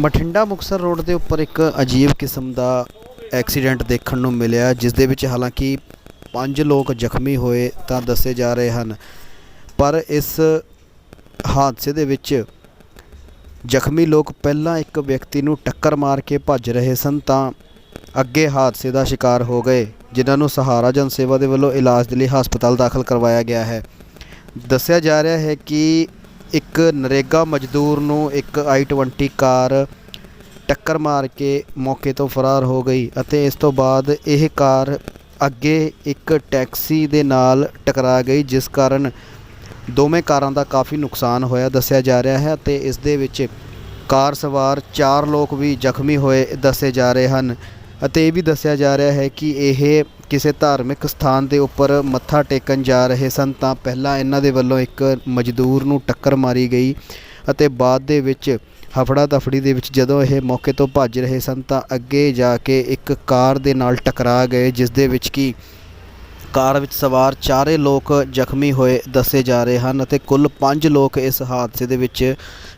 Bathinda Muktsar road ਦੇ ਉੱਪਰ ਇੱਕ ਅਜੀਬ ਕਿਸਮ ਦਾ ਐਕਸੀਡੈਂਟ ਦੇਖਣ ਨੂੰ ਮਿਲਿਆ, ਜਿਸ ਦੇ ਵਿੱਚ ਹਾਲਾਂਕਿ ਪੰਜ ਲੋਕ ਜ਼ਖਮੀ ਹੋਏ ਤਾਂ ਦੱਸੇ ਜਾ ਰਹੇ ਹਨ। ਪਰ ਇਸ ਹਾਦਸੇ ਦੇ ਵਿੱਚ ਜ਼ਖਮੀ ਲੋਕ ਪਹਿਲਾਂ ਇੱਕ ਵਿਅਕਤੀ ਨੂੰ ਟੱਕਰ ਮਾਰ ਕੇ ਭੱਜ ਰਹੇ ਸਨ ਤਾਂ ਅੱਗੇ ਹਾਦਸੇ ਦਾ ਸ਼ਿਕਾਰ ਹੋ ਗਏ, ਜਿਨ੍ਹਾਂ ਨੂੰ ਸਹਾਰਾ ਜਨ ਸੇਵਾ ਦੇ ਵੱਲੋਂ ਇਲਾਜ ਦੇ ਲਈ ਹਸਪਤਾਲ ਦਾਖਲ ਕਰਵਾਇਆ ਗਿਆ ਹੈ। ਦੱਸਿਆ ਜਾ ਰਿਹਾ ਹੈ ਕਿ ਇੱਕ ਨਰੇਗਾ ਮਜ਼ਦੂਰ ਨੂੰ ਇੱਕ i20 ਕਾਰ ਟੱਕਰ ਮਾਰ ਕੇ ਮੌਕੇ ਤੋਂ ਫਰਾਰ ਹੋ ਗਈ ਅਤੇ ਇਸ ਤੋਂ ਬਾਅਦ ਇਹ ਕਾਰ ਅੱਗੇ ਇੱਕ ਟੈਕਸੀ ਦੇ ਨਾਲ ਟਕਰਾ ਗਈ, ਜਿਸ ਕਾਰਨ ਦੋਵੇਂ ਕਾਰਾਂ ਦਾ ਕਾਫੀ ਨੁਕਸਾਨ ਹੋਇਆ, ਦੱਸਿਆ ਜਾ ਰਿਹਾ ਹੈ ਅਤੇ ਇਸ ਦੇ ਵਿੱਚ ਕਾਰ ਸਵਾਰ ਚਾਰ ਲੋਕ ਵੀ ਜ਼ਖਮੀ ਹੋਏ, ਦੱਸੇ ਜਾ ਰਹੇ ਹਨ। ਅਤੇ ਇਹ ਵੀ ਦੱਸਿਆ ਜਾ ਰਿਹਾ ਹੈ ਕਿ ਇਹ ਕਿਸੇ ਧਾਰਮਿਕ ਸਥਾਨ ਦੇ ਉੱਪਰ ਮੱਥਾ ਟੇਕਣ ਜਾ ਰਹੇ ਸਨ, ਤਾਂ ਪਹਿਲਾਂ ਇਹਨਾਂ ਦੇ ਵੱਲੋਂ ਇੱਕ ਮਜ਼ਦੂਰ ਨੂੰ ਟੱਕਰ ਮਾਰੀ ਗਈ ਅਤੇ ਬਾਅਦ ਦੇ ਵਿੱਚ ਹਫੜਾ ਤਫੜੀ ਦੇ ਵਿੱਚ ਜਦੋਂ ਇਹ ਮੌਕੇ ਤੋਂ ਭੱਜ ਰਹੇ ਸਨ, ਤਾਂ ਅੱਗੇ ਜਾ ਕੇ ਇੱਕ ਕਾਰ ਦੇ ਨਾਲ ਟਕਰਾ ਗਏ, ਜਿਸ ਦੇ ਵਿੱਚ ਕਿ ਕਾਰ ਵਿੱਚ ਸਵਾਰ ਚਾਰੇ ਲੋਕ ਜ਼ਖਮੀ ਹੋਏ ਦੱਸੇ ਜਾ ਰਹੇ ਹਨ ਅਤੇ ਕੁੱਲ 5 ਲੋਕ ਇਸ ਹਾਦਸੇ ਦੇ ਵਿੱਚ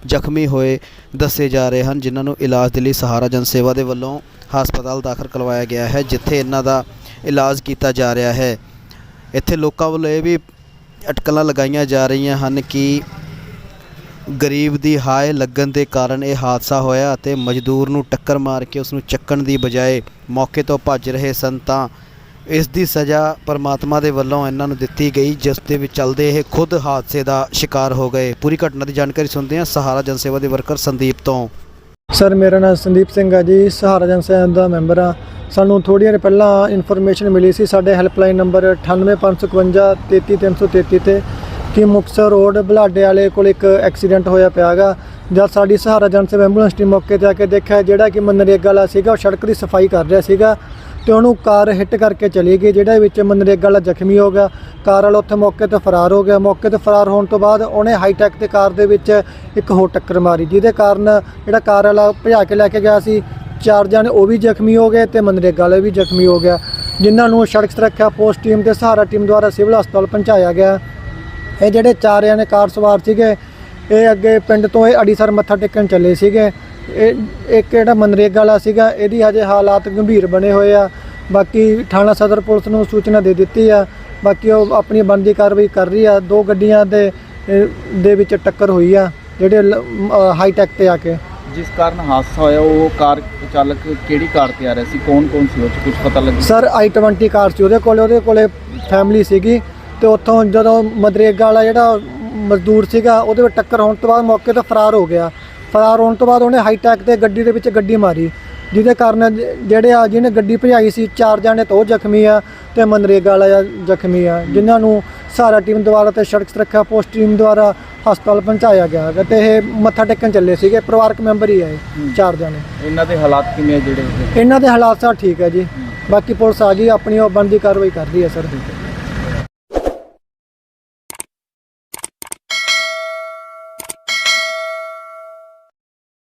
ਜ਼ਖਮੀ ਹੋਏ ਦੱਸੇ ਜਾ ਰਹੇ ਹਨ, ਜਿਨ੍ਹਾਂ ਨੂੰ ਇਲਾਜ ਦੇ ਲਈ ਸਹਾਰਾ ਜਨ ਸੇਵਾ ਦੇ ਵੱਲੋਂ ਹਸਪਤਾਲ ਦਾਖਲ ਕਰਵਾਇਆ ਗਿਆ ਹੈ, ਜਿੱਥੇ ਇਹਨਾਂ ਦਾ ਇਲਾਜ ਕੀਤਾ ਜਾ ਰਿਹਾ ਹੈ। ਇੱਥੇ ਲੋਕਾਂ ਵੱਲੋਂ ਇਹ ਵੀ ਅਟਕਲਾਂ ਲਗਾਈਆਂ ਜਾ ਰਹੀਆਂ ਹਨ ਕਿ ਗਰੀਬ ਦੀ ਹਾਏ ਲੱਗਣ ਦੇ ਕਾਰਨ ਇਹ ਹਾਦਸਾ ਹੋਇਆ ਅਤੇ ਮਜ਼ਦੂਰ ਨੂੰ ਟੱਕਰ ਮਾਰ ਕੇ ਉਸ ਨੂੰ ਚੱਕਣ ਦੀ ਬਜਾਏ ਮੌਕੇ ਤੋਂ ਭੱਜ ਰਹੇ ਸਨ ਤਾਂ ਇਸ ਦੀ ਸਜ਼ਾ ਪਰਮਾਤਮਾ ਦੇ ਵੱਲੋਂ ਇਹਨਾਂ ਨੂੰ ਦਿੱਤੀ ਗਈ, ਜਿਸ ਦੇ ਵਿੱਚ ਚੱਲਦੇ ਇਹ ਖੁਦ ਹਾਦਸੇ ਦਾ ਸ਼ਿਕਾਰ ਹੋ ਗਏ। ਪੂਰੀ ਘਟਨਾ ਦੀ ਜਾਣਕਾਰੀ ਸੁਣਦੇ ਹਾਂ ਸਹਾਰਾ ਜਨ ਸੇਵਾ ਦੇ ਵਰਕਰ ਸੰਦੀਪ ਤੋਂ ਸਰ, ਮੇਰਾ ਨਾਮ ਸੰਦੀਪ ਸਿੰਘ ਆ ਜੀ, ਸਹਾਰਾ ਜਨ ਦਾ ਮੈਂਬਰ ਆ। ਸਾਨੂੰ ਥੋੜ੍ਹੀ ਦੇਰ ਪਹਿਲਾਂ ਇਨਫੋਰਮੇਸ਼ਨ ਮਿਲੀ ਸੀ, ਸਾਡੇ ਹੈਲਪਲਾਈਨ ਨੰਬਰ 98551 33333 ਤੇ ਕਿ ਮੁਕਤਸਰ ਰੋਡ ਬਲਾਡੇ ਵਾਲੇ ਕੋਲ ਇੱਕ ਐਕਸੀਡੈਂਟ ਹੋਇਆ ਪਿਆਗਾ ਜਦ ਸਾਡੀ ਸਹਾਰਾ ਜਨ ਐਂਬੂਲੈਂਸ ਟੀਮ ਮੌਕੇ ਤੇ ਆ ਕੇ ਦੇਖਿਆ, ਜਿਹੜਾ ਕਿ ਮਨਰੇਗਾ ਵਾਲਾ ਸੀਗਾ, ਉਹ ਸੜਕ ਦੀ ਸਫ਼ਾਈ ਕਰ ਰਿਹਾ ਸੀਗਾ। ਤੇ ਉਹਨੂੰ ਕਾਰ ਹਿੱਟ ਕਰਕੇ ਚਲੀ ਗਈ ਜਿਹੜਾ ਵਿੱਚ ਮਨਰੇਗਾ ਵਾਲਾ ਜ਼ਖਮੀ ਹੋ ਗਿਆ। ਕਾਰ ਵਾਲਾ ਉੱਥੇ ਮੌਕੇ ਤੇ ਫਰਾਰ ਹੋ ਗਿਆ। ਮੌਕੇ ਤੇ ਫਰਾਰ ਹੋਣ ਤੋਂ ਬਾਅਦ ਉਹਨੇ ਹਾਈਟੈਕ ਤੇ ਕਾਰ ਦੇ ਵਿੱਚ ਇੱਕ ਹੋਰ ਟੱਕਰ ਮਾਰੀ, ਜਿਹਦੇ ਕਾਰਨ ਜਿਹੜਾ ਕਾਰ ਵਾਲਾ ਭਜਾ ਕੇ ਲੈ ਕੇ ਗਿਆ ਸੀ, ਚਾਰ ਜਣੇ ਉਹ ਵੀ ਜ਼ਖਮੀ ਹੋ ਗਏ ਤੇ ਮਨਰੇਗਾ ਵਾਲੇ ਵੀ ਜ਼ਖਮੀ ਹੋ ਗਿਆ। ਜਿਨ੍ਹਾਂ ਨੂੰ ਸੜਕ ਸੁਰੱਖਿਆ ਪੋਸਟ ਟੀਮ ਤੇ ਸਹਾਰਾ ਟੀਮ ਦੁਆਰਾ ਸਿਵਲ ਹਸਪਤਾਲ ਪਹੁੰਚਾਇਆ ਗਿਆ। ਇਹ ਜਿਹੜੇ ਚਾਰ ਜਣੇ ਕਾਰ ਸਵਾਰ ਸੀਗੇ, ਇਹ ਅੱਗੇ ਪਿੰਡ ਤੋਂ ਇਹ ਅੜੀਸਰ ਮੱਥਾ ਟੇਕਣ ਚੱਲੇ ਸੀਗੇ। ਇਹ ਇੱਕ ਜਿਹੜਾ ਮਨਰੇਗਾ ਵਾਲਾ ਸੀਗਾ ਇਹਦੀ ਹਜੇ ਹਾਲਾਤ ਗੰਭੀਰ ਬਣੇ ਹੋਏ ਆ। ਬਾਕੀ ਥਾਣਾ ਸਦਰ ਪੁਲਿਸ ਨੂੰ ਸੂਚਨਾ ਦੇ ਦਿੱਤੀ ਆ। ਬਾਕੀ ਉਹ ਆਪਣੀ ਬਣਦੀ ਕਾਰਵਾਈ ਕਰ ਰਹੀ ਆ। ਦੋ ਗੱਡੀਆਂ ਦੇ ਦੇ ਵਿੱਚ ਟੱਕਰ ਹੋਈ ਆ ਜਿਹੜੇ ਹਾਈ ਟੈਕ ਤੇ ਆ ਕੇ। ਜਿਸ ਕਾਰਨ ਹਾਦਸਾ ਹੋਇਆ ਉਹ ਕਾਰ ਚਾਲਕ ਕਿਹੜੀ ਕਾਰ ਤੇ ਆ ਰਿਹਾ ਸੀ? ਕੌਣ ਕੌਣ ਸੀ? ਉਹ ਚ ਕੁਝ ਪਤਾ ਲੱਗਿਆ? ਸਰ i20 ਕਾਰ ਸੀ। ਉਹਦੇ ਕੋਲੇ ਉਹਦੇ ਕੋਲੇ ਫੈਮਿਲੀ ਸੀਗੀ। ਤੇ ਉੱਥੋਂ ਜਦੋਂ ਮਦਰੇਗਾ ਵਾਲਾ ਜਿਹੜਾ ਮਜ਼ਦੂਰ ਸੀਗਾ ਉਹਦੇ ਵਿੱਚ ਟੱਕਰ ਹੋਣ ਤੋਂ ਬਾਅਦ ਮੌਕੇ ਤੋਂ ਫਰਾਰ ਹੋ ਗਿਆ। ਫਰਾਰ ਹੋਣ ਤੋਂ ਬਾਅਦ ਉਹਨੇ ਹਾਈਟੈਕ ਤੇ ਗੱਡੀ ਦੇ ਵਿੱਚ ਗੱਡੀ ਮਾਰੀ ਜਿਹਦੇ ਕਾਰਨ ਜਿਹੜੇ ਆ ਜਿਹਨੇ ਗੱਡੀ ਭਜਾਈ ਸੀ ਚਾਰ ਜਾਣੇ ਤੋਂ ਉਹ ਜ਼ਖਮੀ ਆ ਤੇ ਮਨਰੇਗਾ ਵਾਲਾ ਜ਼ਖਮੀ ਆ ਜਿਨ੍ਹਾਂ ਨੂੰ ਸਹਾਰਾ ਟੀਮ ਦੁਆਰਾ ਤੇ ਸੜਕ ਸੁਰੱਖਿਆ ਪੋਸਟ ਟੀਮ ਦੁਆਰਾ ਹਸਪਤਾਲ ਪਹੁੰਚਾਇਆ ਗਿਆ ਤੇ ਇਹ ਮੱਥਾ ਟੇਕਣ ਚੱਲੇ ਸੀਗੇ ਪਰਿਵਾਰਕ ਮੈਂਬਰ ਹੀ ਆ ਇਹ ਚਾਰ ਜਾਣੇ। ਇਹਨਾਂ ਦੇ ਹਾਲਾਤ ਕਿਵੇਂ ਆ ਜਿਹੜੇ? ਇਹਨਾਂ ਦੇ ਹਾਲਾਤ ਸਰ ਠੀਕ ਹੈ ਜੀ ਬਾਕੀ ਪੁਲਿਸ ਆ ਗਈ ਆਪਣੀ ਉਹ ਬਣਦੀ ਕਾਰਵਾਈ ਕਰ ਰਹੀ ਹੈ ਸਰ।